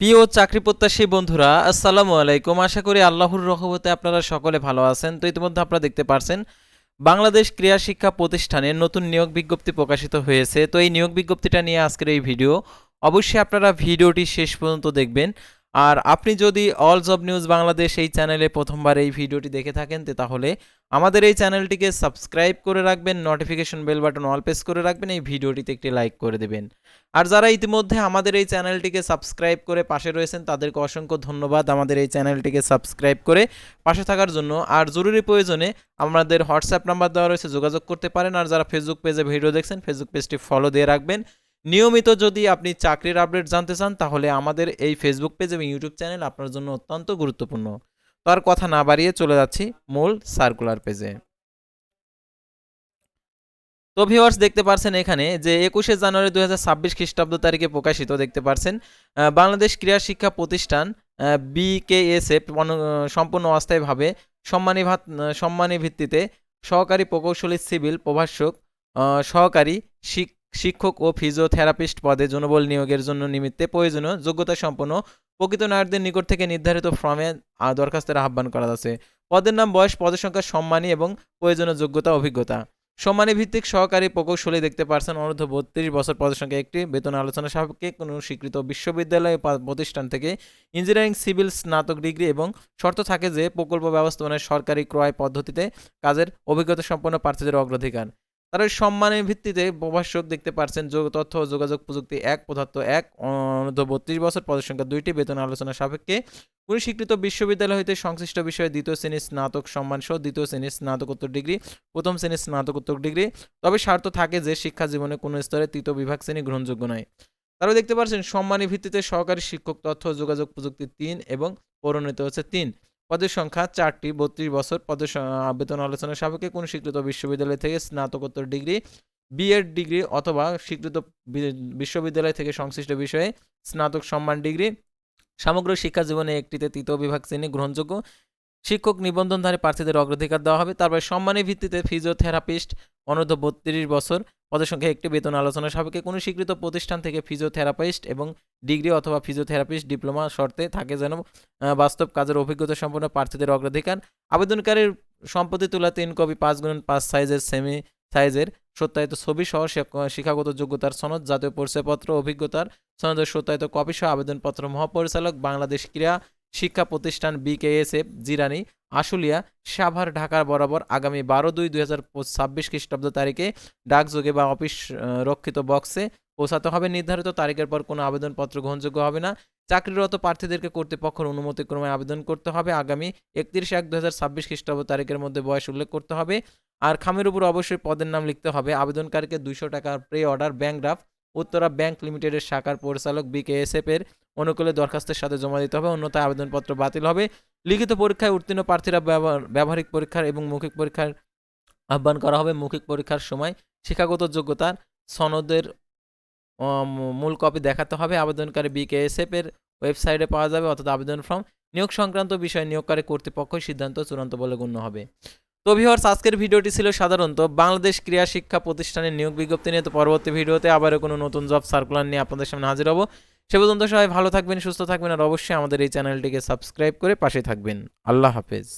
প্রিয় চাকরি প্রত্যাশী বন্ধুরা, আসসালামু আলাইকুম। আশা করি আল্লাহর রহমতে আপনারা সকলে ভালো আছেন। তো ইতিমধ্যে আপনারা দেখতে পারছেন, বাংলাদেশ ক্রীড়া শিক্ষা প্রতিষ্ঠানের নতুন নিয়োগ বিজ্ঞপ্তি প্রকাশিত হয়েছে। তো এই নিয়োগ বিজ্ঞপ্তিটা নিয়ে আজকের এই ভিডিও, অবশ্যই আপনারা ভিডিওটি শেষ পর্যন্ত দেখবেন। আর আপনি যদি অল জব নিউজ বাংলাদেশ এই চ্যানেলে প্রথমবার এই ভিডিওটি দেখে থাকেন তাহলে আমাদের এই চ্যানেলটিকে সাবস্ক্রাইব করে রাখবেন notification bell button all press করে রাখবেন, এই ভিডিওটিতে একটি লাইক করে দেবেন। আর যারা ইতিমধ্যে আমাদের এই চ্যানেলটিকে সাবস্ক্রাইব করে পাশে রয়েছেন, তাদেরকে অসংখ্য ধন্যবাদ আমাদের এই চ্যানেলটিকে সাবস্ক্রাইব করে পাশে থাকার জন্য। আর জরুরি প্রয়োজনে আমাদের হোয়াটসঅ্যাপ নাম্বার দেওয়া রয়েছে, যোগাযোগ করতে পারেন। আর যারা ফেসবুক পেজে ভিডিও দেখছেন ফেসবুক পেজটি ফলো দিয়ে রাখবেন। নিয়মিত যদি আপনি চাকরির আপডেট জানতে চান, তাহলে আমাদের এই ফেসবুক পেজ এবং ইউটিউব চ্যানেল আপনার জন্য অত্যন্ত গুরুত্বপূর্ণ। তো আর কথা না বাড়িয়ে চলে যাচ্ছি মূল সার্কুলার পেজে তো ভিউয়ার্স দেখতে পারছেন এখানে যে একুশে জানুয়ারি দুই হাজার ছাব্বিশ খ্রিস্টাব্দ তারিখে প্রকাশিত দেখতে পারছেন বাংলাদেশ ক্রীড়া শিক্ষা প্রতিষ্ঠান বিকেএসএফ সম্পূর্ণ অস্থায়ীভাবে সম্মানী ভাত সম্মানী ভিত্তিতে সহকারী প্রকৌশলী, সিভিল প্রভাষক সহকারী শিক- শিক্ষক ও ফিজিওথেরাপিস্ট পদে জনবল নিয়োগের জন্য নিমিত্তে প্রয়োজনীয় যোগ্যতা সম্পন্ন প্রকৃত নায়কদের নিকট থেকে নির্ধারিত ফর্মে দরখাস্তের আহ্বান করা আছে পদের নাম, বয়স পদের সংখ্যা সম্মানী এবং প্রয়োজনীয় যোগ্যতা, অভিজ্ঞতা। সম্মানী ভিত্তিক সহকারী প্রকৌশলী দেখতে পারছেন অনূর্ধ্ব বত্রিশ বছর পদের সংখ্যা একটি বেতন আলোচনা সাপেক্ষে কোনো স্বীকৃত বিশ্ববিদ্যালয় প্রতিষ্ঠান থেকে ইঞ্জিনিয়ারিং, সিভিল, স্নাতক ডিগ্রি এবং শর্ত থাকে যে প্রকল্প ব্যবস্থাপনায় সরকারি ক্রয় পদ্ধতিতে কাজের অভিজ্ঞতা সম্পন্ন প্রার্থীদের অগ্রাধিকার। তার সম্মানের ভিত্তিতে প্রভাষক দেখতে পারছেন, যোগ তথ্য ও যোগাযোগ প্রযুক্তি এক, পদার্থ এক, অনূর্ধ্ব বত্রিশ বছর পদের সংখ্যা দুইটি, বেতন আলোচনা সাপেক্ষে। কোনো স্বীকৃত বিশ্ববিদ্যালয় হইতে সংশ্লিষ্ট বিষয়ে দ্বিতীয় শ্রেণির স্নাতক সম্মান সহ দ্বিতীয় শ্রেণির স্নাতকোত্তর ডিগ্রি, প্রথম শ্রেণির স্নাতকোত্তর ডিগ্রি। তবে শর্ত থাকে যে শিক্ষা জীবনে কোনো স্তরে তৃতীয় বিভাগ শ্রেণি গ্রহণযোগ্য নয়। তারপরে দেখতে পাচ্ছেন সম্মানের ভিত্তিতে সহকারী শিক্ষক তথ্য যোগাযোগ প্রযুক্তি তিন এবং পরিণত হচ্ছে তিন। পদের সংখ্যা চারটি, বত্রিশ বছর পদের আবেদন বেতন আলোচনা সাপেক্ষে কোনো স্বীকৃত বিশ্ববিদ্যালয় থেকে স্নাতকোত্তর ডিগ্রি বিএড ডিগ্রি অথবা স্বীকৃত বিশ্ববিদ্যালয় থেকে সংশ্লিষ্ট বিষয়ে স্নাতক সম্মান ডিগ্রি, সমগ্র শিক্ষা জীবনে একটিতে তৃতীয় বিভাগ শ্রেণি গ্রহণযোগ্য, শিক্ষক নিবন্ধনধারী প্রার্থীদের অগ্রাধিকার দেওয়া হবে। তারপরে সম্মানী ভিত্তিতে ফিজিওথেরাপিস্ট অনূর্ধ্ব বত্রিশ বছর পদের সংখ্যা একটি বেতন আলোচনা সাপেক্ষে কোনো স্বীকৃত প্রতিষ্ঠান থেকে ফিজিওথেরাপিস্ট এবং ডিগ্রি অথবা ফিজিওথেরাপিস্ট ডিপ্লোমা শর্তে থাকে যেন বাস্তব কাজের অভিজ্ঞতা সম্পন্ন প্রার্থীদের অগ্রাধিকার। আবেদনকারীর সম্পত্তি তোলা তিন কপি পাঁচ গুণ পাঁচ সাইজের সেমি সাইজের সত্যায়িত ছবি সহ শিক্ষাগত যোগ্যতার সনদ, জাতীয় পরিচয়পত্র, অভিজ্ঞতার সনদের সত্যায়িত কপি সহ আবেদনপত্র মহাপরিচালক, বাংলাদেশ ক্রীড়া শিক্ষা প্রতিষ্ঠান বিকেএসএফ, জিরানি, আশুলিয়া, সাভার, ঢাকার বরাবর আগামী বারো দুই দুই হাজার ছাব্বিশ খ্রিস্টাব্দ তারিখে ডাকযোগে বা অফিস রক্ষিত বক্সে পৌঁছাতে হবে। নির্ধারিত তারিখের পর কোনো আবেদনপত্র গ্রহণযোগ্য হবে না। চাকরিরত প্রার্থীদেরকে কর্তৃপক্ষের অনুমতিক্রমে আবেদন করতে হবে। আগামী একত্রিশ এক দু হাজার ছাব্বিশ খ্রিস্টাব্দ তারিখের মধ্যে বয়স উল্লেখ করতে হবে। আর খামের উপর অবশ্যই পদের নাম লিখতে হবে। আবেদনকারীকে দুইশো টাকার pay order bank draft Uttara bank লিমিটেডের শাখার পরিচালক বিকেএসএফ এর অনুকূলে দরখাস্তের সাথে জমা দিতে হবে, অন্যথায় আবেদনপত্র বাতিল হবে। লিখিত পরীক্ষায় উত্তীর্ণ প্রার্থীরা ব্যবহার- ব্যবহারিক পরীক্ষার এবং মৌখিক পরীক্ষার আহ্বান করা হবে। মৌখিক পরীক্ষার সময় শিক্ষাগত যোগ্যতার সনদের মূল কপি দেখাতে হবে। আবেদনকারী বিকেএসএফ এর ওয়েবসাইটে পাওয়া যাবে, অর্থাৎ আবেদন ফর্ম। নিয়োগ সংক্রান্ত বিষয়ে নিয়োগকারী কর্তৃপক্ষই সিদ্ধান্ত চূড়ান্ত বলে গণ্য হবে। তো ভিওর্স আজকের ভিডিওটি ছিল সাধারণত বাংলাদেশ ক্রীড়া শিক্ষা প্রতিষ্ঠানের নিয়োগ বিজ্ঞপ্তি নিয়ে। তো পরবর্তী ভিডিওতে আবারও কোনো নতুন জব সার্কুলার নিয়ে আপনাদের সামনে হাজির হব। সে পর্যন্ত সবাই ভালো থাকবেন, সুস্থ থাকবেন, আর অবশ্যই আমাদের এই চ্যানেলটিকে সাবস্ক্রাইব করে পাশে থাকবেন। আল্লাহ হাফেজ।